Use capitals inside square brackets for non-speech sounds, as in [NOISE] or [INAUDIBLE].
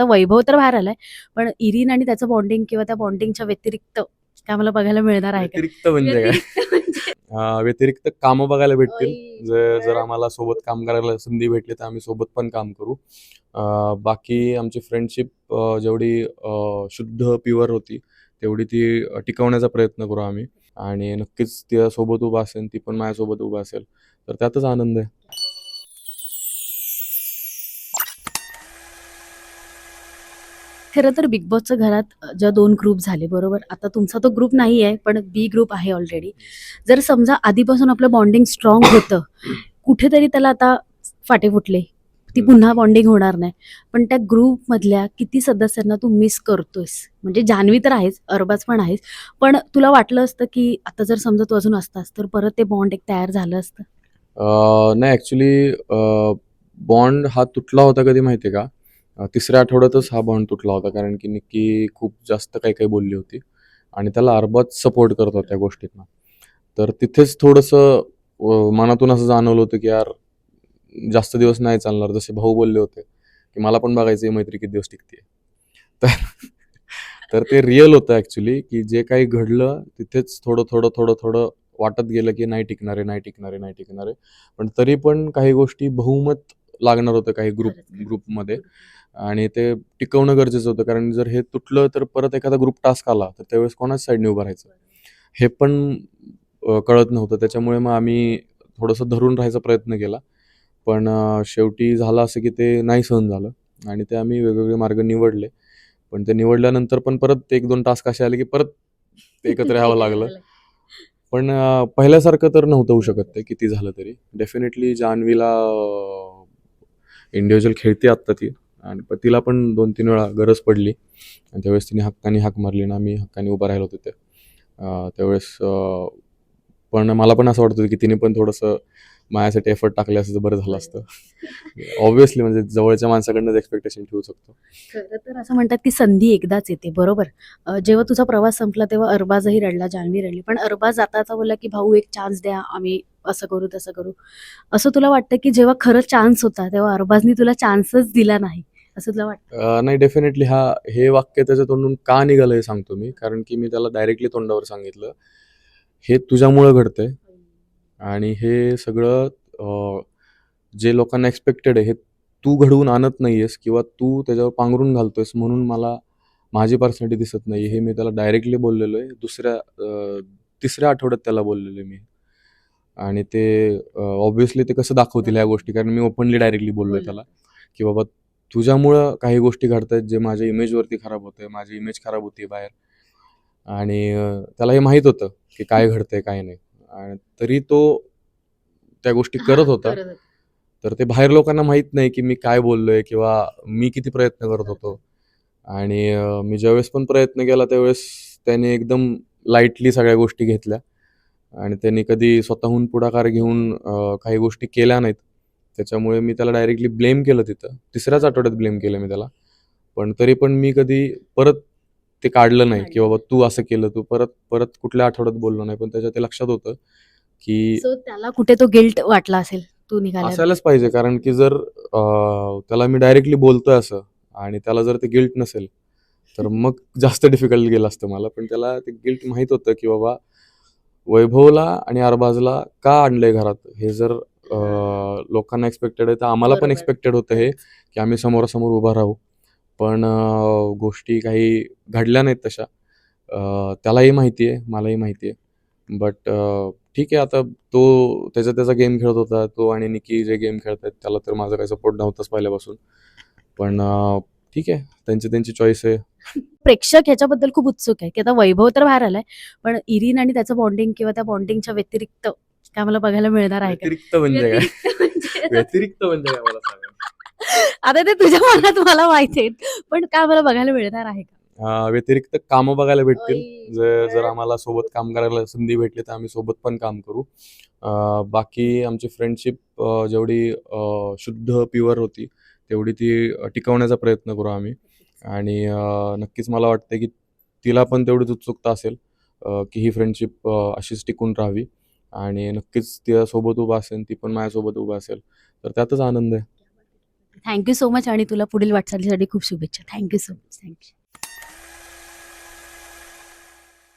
आता वैभव तर बाहेर आलाय पण इरीन आणि त्याचं बॉन्डिंग किंवा त्या बॉन्डिंगच्या व्यतिरिक्त काय मला बघायला मिळणार आहे व्यतिरिक्त म्हणजे काय? व्यतिरिक्त कामं बघायला भेटतील. जर. आम्हाला सोबत काम करायला संधी भेटली तर आम्ही सोबत पण काम करू. बाकी आमची फ्रेंडशिप जेवढी शुद्ध प्युअर होती तेवढी ती टिकवण्याचा प्रयत्न करू आम्ही. आणि नक्कीच ती सोबत उभा असेल ती पण माझ्यासोबत उभा असेल तर त्यातच आनंद आहे. खरं तर बिग बॉसच्या घरात ज्या दोन ग्रुप झाले बरोबर? आता तुमचा तो ग्रुप नाही आहे पण बी ग्रुप आहे ऑलरेडी जर समजा आधीपासून आपलं बॉन्डिंग स्ट्रॉंग होतं कुठेतरी त्याला आता फाटे फुटले. ती पुन्हा बॉन्डिंग होणार नाही. पण त्या ग्रुपमधल्या किती सदस्यांना तू मिस करतोयस? म्हणजे जान्हवी तर आहेच अरबाज पण आहेस पण तुला वाटलं असतं की आता जर समजा तू अजून असतास तर परत ते बॉन्ड एक तयार झालं असतं? नाही ॲक्च्युली बॉन्ड हा तुटला होता कधी माहिती आहे का? तिसऱ्या आठवड्यातच हा बॉन्ड तुटला होता कारण की निक्की खूप जास्त काही काही बोलली होती. आणि त्याला अर्बात सपोर्ट करत होत्या गोष्टींना तर तिथेच थोडंसं मनातून असं जाणवलं होतं की यार जास्त दिवस नाही चालणार. जसे भाऊ बोलले होते की मला पण बघायचं आहे मैत्री किती दिवस टिकते तर तर ते रिअल होतं ॲक्च्युली की जे काही घडलं तिथेच थोडं थोडं थोडं थोडं वाटत गेलं की नाही टिकणारे नाही टिकणारे नाही टिकणारे पण तरी पण काही गोष्टी बहुमत लागणार होतं काही ग्रुप. ग्रुपमध्ये आणि ते टिकवणं गरजेचं होतं. कारण जर हे तुटलं तर परत एखादा ग्रुप टास्क आला तर त्यावेळेस कोणाच साईडने उभं राहायचं? हे पण कळत नव्हतं. त्याच्यामुळे मग आम्ही थोडंसं धरून राहायचा प्रयत्न केला. पण शेवटी झालं असं की ते नाही सहन झालं. आणि ते आम्ही वेगवेगळे मार्ग निवडले. पण ते निवडल्यानंतर पण परत एक दोन टास्क असे आले की परत एकत्र यावं [LAUGHS] लागलं. पण पहिल्यासारखं तर नव्हतं होऊ शकत ते किती झालं तरी. डेफिनेटली जान्हवीला इंडिव्हिज्युअल खेळते आत्ता ती. आणि पण तिला पण दोन तीन वेळा गरज पडली. आणि त्यावेळेस तिने हक्काने हाक मारली ना मी हक्काने उभा राहिलो होतो अं, त्यावेळेस पण मला पण असं वाटतं की तिने पण थोडंसं माझ्यासाठी एफर्ट टाकले असतं तर बरं झालं असतं. ऑब्व्हियसली म्हणजे जवळच्या माणसाकडनंच एक्सपेक्टेशन ठेवू शकतो. खरं तर असं म्हणतात की संधी एकदाच येते बरोबर? जेव्हा तुझा प्रवास संपला तेव्हा अरबाजही रडला जान्हवी रडली. पण अरबाज जाता बोलला की भाऊ एक चान्स द्या. आम्ही असं करू तसं करू. असं तुला वाटतं की जेव्हा खरं चान्स होता तेव्हा अरबाजनी तुला चान्सच दिला नाही? असं तुला वाटतं? नाही डेफिनेटली हा हे वाक्य त्याच्या तोंडून का निघालं हे सांगतो मी. कारण की मी त्याला डायरेक्टली तोंडावर सांगितलं. हे तुझ्यामुळं घडतंय. आणि हे सगळं जे लोकांना एक्सपेक्टेड आहे हे तू घडवून आणत नाहीयेस किंवा तू त्याच्यावर पांघरून घालतोयस म्हणून मला माझी पर्सनॅलिटी दिसत नाही हे मी त्याला डायरेक्टली बोललेलो आहे दुसऱ्या तिसऱ्या आठवड्यात त्याला बोललेलो आहे मी. आणि ते ऑब्व्हियसली ते कसं दाखवतील ह्या गोष्टी? कारण मी ओपनली डायरेक्टली बोललोय त्याला की बाबा तुझ्यामुळं काही गोष्टी घडत आहेत जे माझ्या इमेजवरती खराब होतंय माझी इमेज खराब होती बाहेर. आणि त्याला हे माहीत होतं की काय घडतंय काय नाही. आणि तरी तो त्या गोष्टी करत होता. तर ते बाहेर लोकांना माहीत नाही की मी काय बोललोय किंवा मी किती प्रयत्न करत होतो. आणि मी ज्यावेळेस पण प्रयत्न केला त्यावेळेस त्याने एकदम लाईटली सगळ्या गोष्टी घेतल्या. आणि त्यांनी कधी स्वतःहून पुढाकार घेऊन काही गोष्टी केल्या नाहीत. त्याच्यामुळे मी त्याला डायरेक्टली ब्लेम केलं तिथं. तिसऱ्याच आठवड्यात ब्लेम केलं मी त्याला. पण तरी पण मी कधी परत ते काढलं नाही की बाबा तू असं केलं तू परत परत कुठल्या आठवड्यात बोललो नाही. पण त्याच्या ते लक्षात होतं की त्याला कुठे तो गिल्ट वाटला असेल तू निघाला असायलाच पाहिजे. कारण की जर त्याला मी डायरेक्टली बोलतोय असं आणि त्याला जर ते गिल्ट नसेल तर मग जास्त डिफिकल्ट गेलं असतं मला. पण त्याला ते गिल्ट माहीत होतं की बाबा वैभवला आणि अरबाजला का आणलंय घरात? हे जर लोकांना एक्सपेक्टेड आहे तर आम्हाला पण. एक्सपेक्टेड होतं हे की आम्ही समोरासमोर उभा राहू. पण गोष्टी काही घडल्या नाहीत तशा. त्यालाही माहिती आहे मलाही माहिती आहे. बट ठीक आहे आता तो त्याचा त्याचा गेम खेळत होता तो आणि निकी जे गेम खेळत आहेत त्याला तर माझा काही सपोर्ट नव्हताच पहिल्यापासून. पण ठीक आहे त्यांची त्यांची चॉईस आहे. [LAUGHS] प्रेक्षक ह्याच्याबद्दल खूप उत्सुक आहे की आता वैभव तर बाहेर आलाय पण इरीन आणि त्याचं बॉन्डिंग किंवा त्या बॉन्डिंगच्या व्यतिरिक्त काय मला बघायला मिळणार आहे व्यतिरिक्त म्हणजे व्यतिरिक्त म्हणजे [LAUGHS] म्हणजे आता ते तुझ्या मनात मला माहिती आहे पण काय मला बघायला मिळणार आहे का? व्यतिरिक्त कामं बघायला भेटतील. जर. आम्हाला सोबत काम करायला संधी भेटली तर आम्ही सोबत पण काम करू. बाकी आमची फ्रेंडशिप जेवढी शुद्ध प्युअर होती तेवढी ती टिकवण्याचा प्रयत्न करू आम्ही. आणि नक्कीच मला वाटतं की तिला पण तेवढीच उत्सुकता असेल की ही फ्रेंडशिप अशीच टिकून राहावी. आणि नक्कीच तिच्यासोबत उभा असेल ती पण माझ्यासोबत उभा असेल तर त्यातच आनंद आहे. थँक्यू सो मच आणि तुला पुढील वाटचालीसाठी खूप शुभेच्छा. Thank you so much thank you